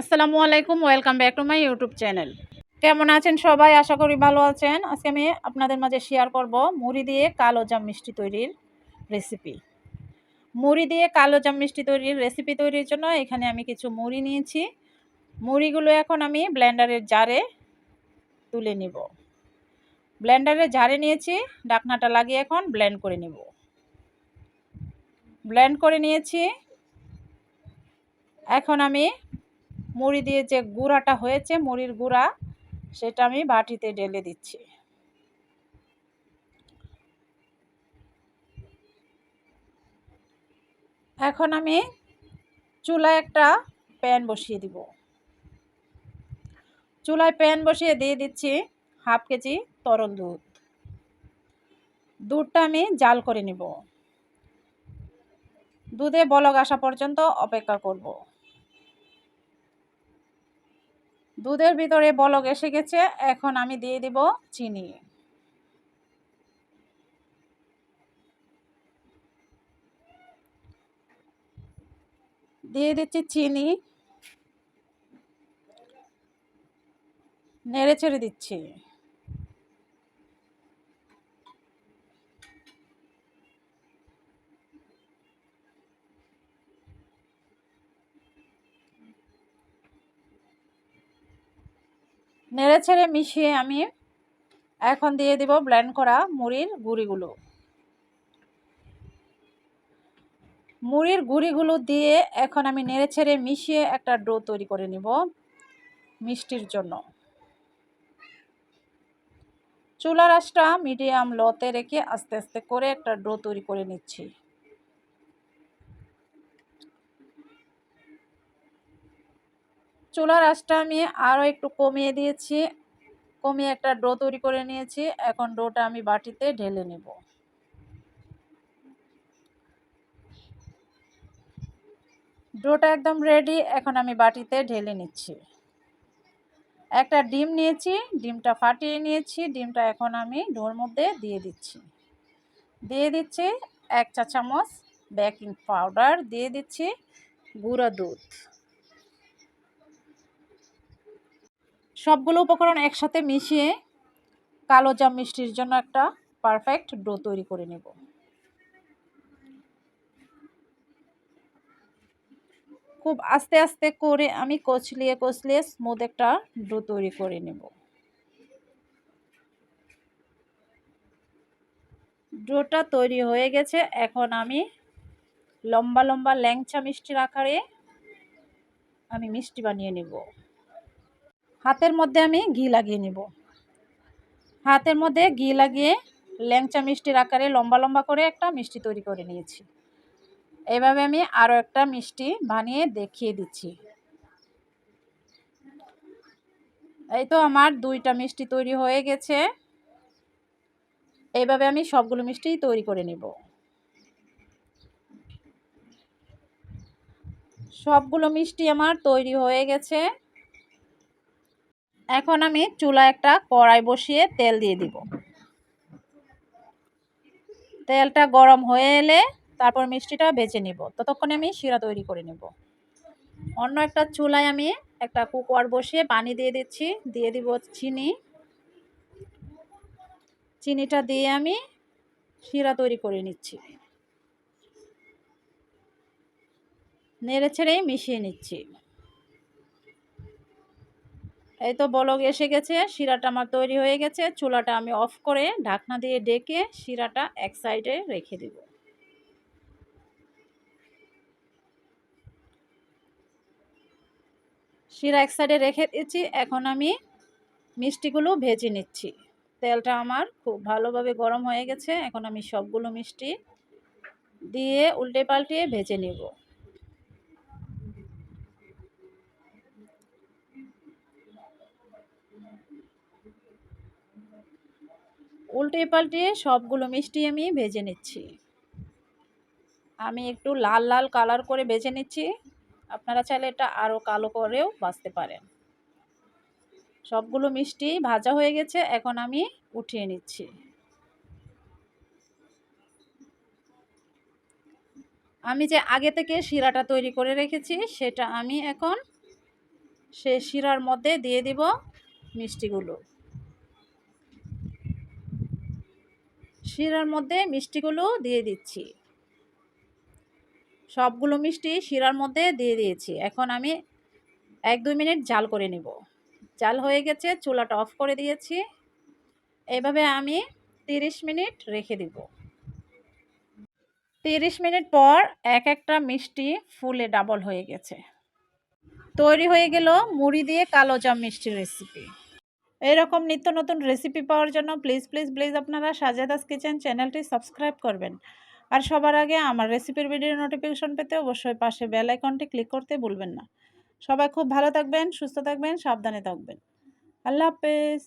আসসালামু আলাইকুম, welcome back to my YouTube channel. কেমন আছেন সবাই? আশা করি ভালো আছেন। আজকে আমি আপনাদের মাঝে শেয়ার করব মুড়ি দিয়ে কালো জাম মিষ্টি তৈরির রেসিপি মুড়ি দিয়ে কালো জাম মিষ্টি তৈরির রেসিপি তৈরির জন্য এখানে আমি কিছু মুড়ি নিয়েছি। মুড়িগুলো এখন আমি ব্লেন্ডারের জারে তুলে নিব। ব্লেন্ডারের জারে নিয়েছি, ডাকনাটা লাগিয়ে এখন ব্লেন্ড করে নিব। ব্লেন্ড করে নিয়েছি। এখন আমি মুড়ি দিয়ে যে গুঁড়াটা হয়েছে, মুড়ির গুঁড়া, সেটা আমি বাটিতে ঢেলে দিচ্ছি। এখন আমি চুলায় একটা প্যান বসিয়ে দিব। চুলায় প্যান বসিয়ে দিয়ে দিচ্ছি হাফ কেজি তরল দুধ। দুধটা আমি জাল করে নিব। দুধে বলক আসা পর্যন্ত অপেক্ষা করব। দুধের ভিতরে বলক এসে গেছে, এখন আমি দিয়ে দিব চিনি। দিয়ে দিচ্ছি চিনি। নেড়ে ছেড়ে দিচ্ছি। নেড়ে ছেড়ে মিশিয়ে আমি এখন দিয়ে দিব ব্লেন্ড করা মুড়ির গুঁড়িগুলো। মুড়ির গুঁড়িগুলো দিয়ে এখন আমি নেড়ে ছেড়ে মিশিয়ে একটা ডো তৈরি করে নিব মিষ্টির জন্য। চুলার আঁচটা মিডিয়াম লতে রেখে আস্তে আস্তে করে একটা ডো তৈরি করে নিচ্ছি। চুলার আঁচটা আমি আরও একটু কমিয়ে দিয়েছি। কমিয়ে একটা ডো তৈরি করে নিয়েছি। এখন ডোটা আমি বাটিতে ঢেলে নেব। ডোটা একদম রেডি। এখন আমি বাটিতে ঢেলে নিচ্ছি। একটা ডিম নিয়েছি, ডিমটা ফাটিয়ে নিয়েছি। ডিমটা এখন আমি ডোর মধ্যে দিয়ে দিচ্ছি। দিয়ে দিচ্ছি এক চা চামচ বেকিং পাউডার। দিয়ে দিচ্ছি গুঁড়ো দুধ। সবগুলো উপকরণ একসাথে মিশিয়ে কালো জাম মিষ্টির জন্য একটা পারফেক্ট ডো তৈরি করে নেব। খুব আস্তে আস্তে করে আমি কচলিয়ে কচলিয়ে স্মুথ একটা ডো তৈরি করে নেব। ডোটা তৈরি হয়ে গেছে, এখন আমি লম্বা লম্বা ল্যাংচা মিষ্টির আকারে আমি মিষ্টি বানিয়ে নেব। হাতের মধ্যে আমি ঘি লাগিয়ে নেব। হাতের মধ্যে ঘি লাগিয়ে ল্যাংচা মিষ্টির আকারে লম্বা লম্বা করে একটা মিষ্টি তৈরি করে নিয়েছি। এভাবে আমি আরও একটা মিষ্টি বানিয়ে দেখিয়ে দিচ্ছি। এই তো আমার দুইটা মিষ্টি তৈরি হয়ে গেছে। এইভাবে আমি সবগুলো মিষ্টি তৈরি করে নেব। সবগুলো মিষ্টি আমার তৈরি হয়ে গেছে। এখন আমি চুলা একটা কড়াই বসিয়ে তেল দিয়ে দিব। তেলটা গরম হয়ে এলে তারপর মিষ্টিটা বেছে নিব। ততক্ষণে আমি শিরা তৈরি করে নেব। অন্য একটা চুলায় আমি একটা কুকার বসিয়ে পানি দিয়ে দিচ্ছি। দিয়ে দিব চিনি। চিনিটা দিয়ে আমি শিরা তৈরি করে নিচ্ছি। নেড়ে ছেড়েই মিশিয়ে নিচ্ছি। এই তো বলক এসে গেছে, শিরাটা আমার তৈরি হয়ে গেছে, চুলাটা আমি অফ করে ঢাকনা দিয়ে ডেকে শিরাটা এক সাইডে রেখে দেব। শিরা এক সাইডে রেখে দিচ্ছি এখন আমি মিষ্টিগুলো ভেজে নিচ্ছি। তেলটা আমার খুব ভালোভাবে গরম হয়ে গেছে, এখন আমি সবগুলো মিষ্টি দিয়ে উল্টে পাল্টিয়ে ভেজে নেব। উল্টে পাল্টে সবগুলো মিষ্টি আমি ভেজে নিচ্ছি। আমি একটু লাল লাল কালার করে ভেজে নিচ্ছি। আপনারা চাইলে এটা আরও কালো করেও বাঁচতে পারেন। সবগুলো মিষ্টি ভাজা হয়ে গেছে, এখন আমি উঠিয়ে নিচ্ছি। আমি যে আগে থেকে শিরাটা তৈরি করে রেখেছি, সেটা আমি এখন সে শিরার মধ্যে দিয়ে দিব মিষ্টিগুলো। শিরার মধ্যে মিষ্টিগুলো দিয়ে দিচ্ছি। সবগুলো মিষ্টি শিরার মধ্যে দিয়ে দিয়েছি। এখন আমি এক দুই মিনিট জাল করে নিব। জাল হয়ে গেছে, চুলাটা অফ করে দিয়েছি। এভাবে আমি তিরিশ মিনিট রেখে দিব। তিরিশ মিনিট পর এক একটা মিষ্টি ফুলে ডাবল হয়ে গেছে। তৈরি হয়ে গেল মুড়ি দিয়ে কালো জাম মিষ্টির রেসিপি এরকম নিত্য নতুন রেসিপি পাওয়ার জন্য প্লিজ প্লিজ প্লিজ আপনারা সাজেদাস কিচেন চ্যানেলটি সাবস্ক্রাইব করবেন। আর সবার আগে আমার রেসিপির ভিডিও নোটিফিকেশন পেতে অবশ্যই পাশে বেল আইকনটি ক্লিক করতে ভুলবেন না। সবাই খুব ভালো থাকবেন, সুস্থ থাকবেন, সাবধানে থাকবেন। আল্লাহ হাফেজ।